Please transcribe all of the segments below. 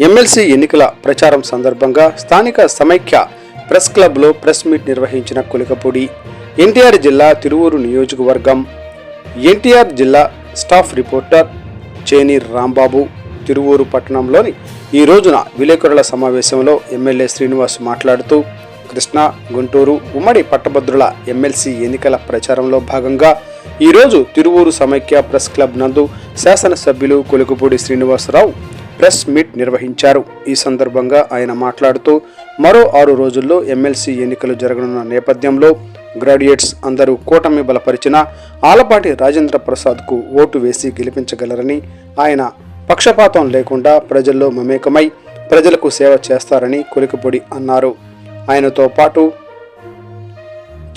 MLC ఎన్నికల ప్రచారం సందర్భంగా స్థానిక సమైక్య ప్రెస్ క్లబ్లో ప్రెస్ మీట్ నిర్వహించిన కులికపూడి ఎన్టీఆర్ జిల్లా తిరువూరు నియోజకవర్గం ఎన్టీఆర్ జిల్లా స్టాఫ్ రిపోర్టర్ చేని రాంబాబు తిరువూరు పట్టణంలోని ఈ రోజున విలేకరుల సమావేశంలో ఎమ్మెల్యే శ్రీనివాస్ మాట్లాడుతూ కృష్ణా గుంటూరు ఉమ్మడి పట్టభద్రుల ఎమ్మెల్సీ ఎన్నికల ప్రచారంలో భాగంగా ఈరోజు తిరువూరు సమైక్య ప్రెస్ క్లబ్ నందు శాసనసభ్యులు కొలుకుపూడి శ్రీనివాసరావు ప్రెస్ మీట్ నిర్వహించారు. ఈ సందర్భంగా ఆయన మాట్లాడుతూ మరో ఆరు రోజుల్లో ఎమ్మెల్సీ ఎన్నికలు జరగనున్న నేపథ్యంలో గ్రాడ్యుయేట్స్ అందరూ కూటమి బలపరిచిన ఆలపాటి రాజేంద్ర ప్రసాద్కు ఓటు వేసి గెలిపించగలరని ఆయన పక్షపాతం లేకుండా ప్రజల్లో మమేకమై ప్రజలకు సేవ చేస్తారని కొలికపొడి అన్నారు. ఆయనతో పాటు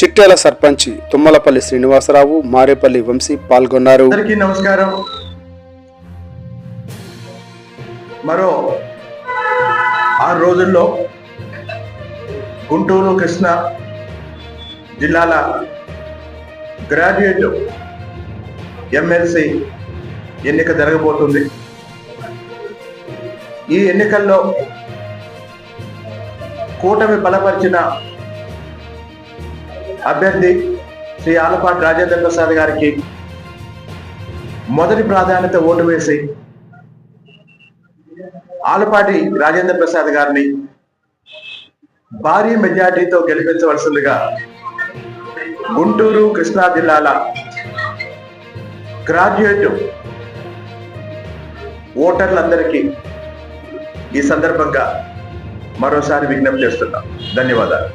చిట్టేల సర్పంచ్ తుమ్మలపల్లి శ్రీనివాసరావు మారేపల్లి వంశీ పాల్గొన్నారు. నమస్కారం. మరో ఆరు రోజుల్లో గుంటూరు కృష్ణ జిల్లాల గ్రాడ్యుయేట్ ఎమ్మెల్సీ ఎన్నిక జరగబోతుంది. ఈ ఎన్నికల్లో కూటమి బలపరిచిన అభ్యర్థి శ్రీ ఆలపాటి రాజేంద్ర ప్రసాద్ గారికి మొదటి ప్రాధాన్యత ఓటు వేసి ఆలపాటి రాజేంద్ర ప్రసాద్ గారిని భారీ మెజార్టీతో గెలిపించవలసిందిగా గుంటూరు కృష్ణా జిల్లాల గ్రాడ్యుయేట్ ఓటర్లందరికీ ఈ సందర్భంగా మరోసారి విజ్ఞప్తి చేస్తున్నాం. ధన్యవాదాలు.